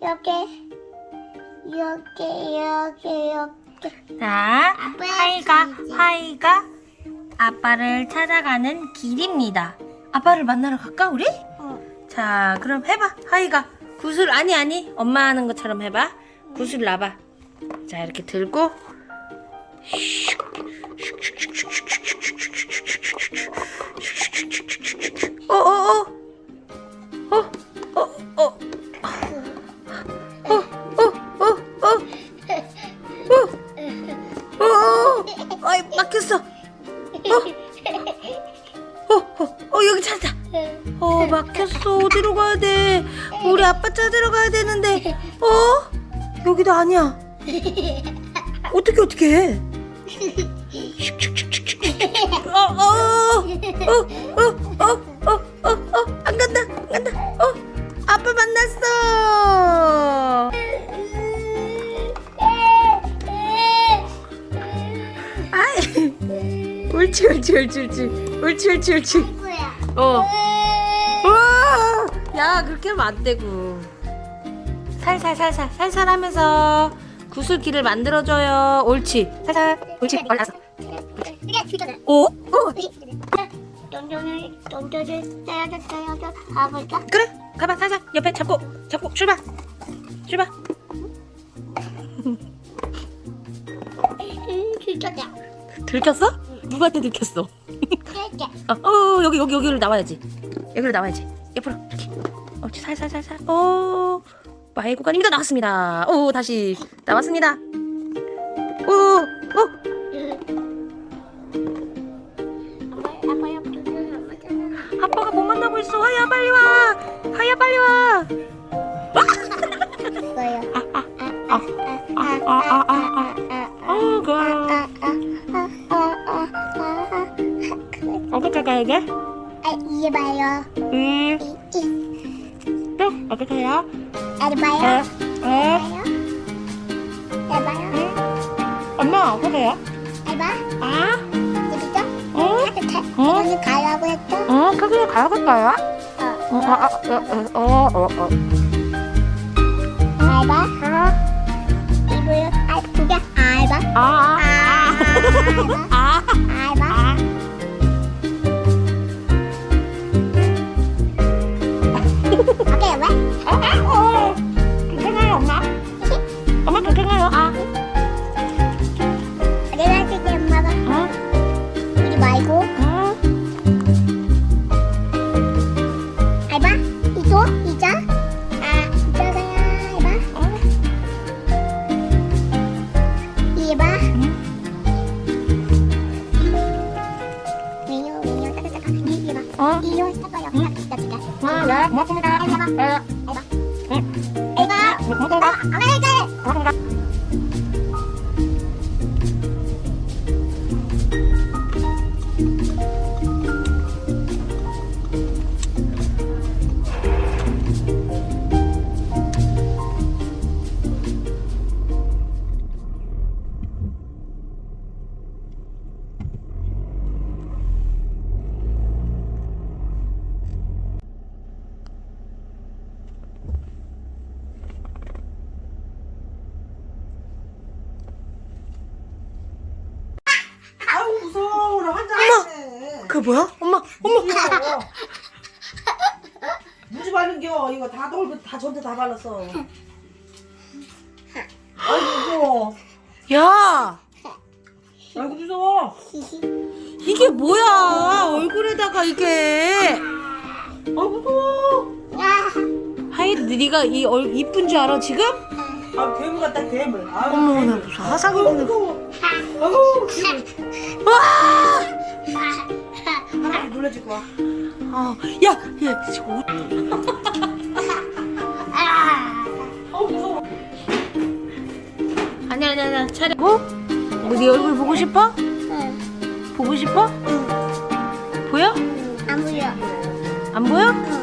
이렇게 이렇게 이렇게 이렇게 자, 아빠야, 하이가 진짜. 하이가 아빠를 찾아가는 길입니다. 아빠를 만나러 갈까 우리? 어. 자, 그럼 해봐. 하이가 구슬 아니 아니 엄마 하는 것처럼 해봐. 구슬 놔봐. 자, 이렇게 들고 어. 막혔어. 어디로 가야 돼? 우리 아빠 찾으러 가야 되는데. 어? 여기도 아니야. 어떻게 어떻게 해? 어, 어, 어, 어, 어, 어, 어, 어, 안 간다, 안 간다. 어, 아빠 만났어. 옳지, 옳지, 옳지, 옳지, 옳지, 옳지, 옳지. 뭐야? 어. 우와! 야, 그렇게 하면 안 되고. 살살, 살살, 살살 하면서 구슬기를 만들어줘요. 옳지. 살살. 옳지. 이게 주잖아. 오? 오. 가볼까? 그래. 가봐, 살살. 옆에 잡고, 잡고, 출발. 출발. 음. 들켰어? 누구한테 들켰어? 어, 어, 여기, 여기, 여기로 나와야지. 여기로 나와야지. 옆으로, 이렇게. 옳지, 살살, 살살. 오, 마의 구간입니다. 나왔습니다. 오, 다시 나왔습니다. 오, 오, 아빠. 아빠가 못 만나고 있어. 하야 빨리 와. 하야 빨리 와. 뭐야? 아아아아아. 어 그래요. 어떻게 가야 돼? 아, 이게 봐요. 음. 이, 이, 또 어떻게 해요? 아, 에? 봐요. 에? 봐요. 해봐요. 엄마 어떻게 해요? 해봐. 아? 재밌어? 어? 따뜻해. 어? 여기 가라고 했죠? 어? 그게 가야겠다요? 어. 어, 아, 아, 어, 어, 어, 어. 알바. 거 이용할 거요. 응. 나 지금. 아, 네, 고맙습니다. 알바. 알바. 알바. 네. 알바. 고맙습니다. 어, 안 할게. 고맙습니다. 그 뭐야? 엄마, 엄마. 무지 바른겨 이거 다 돌고 다 전체 다 발랐어 아이고 야, 아이고 무서워 이게 뭐야? 얼굴에다가 이게. 아이고 무서워 하이, 네가 이 얼, 이쁜 줄 알아 지금? 아 괴물 같다 괴물 아유 어머, 나. 무슨 보네. 무서워 아이고 괴물 와! 놀라줄 거야 아, 야, 야, 저 옷. 아우 무서워 아니 아니 아니 차리고. 뭐네 얼굴 보고 싶어? 응. 보고 싶어? 응. 보여? 안 보여. 안 보여? 응.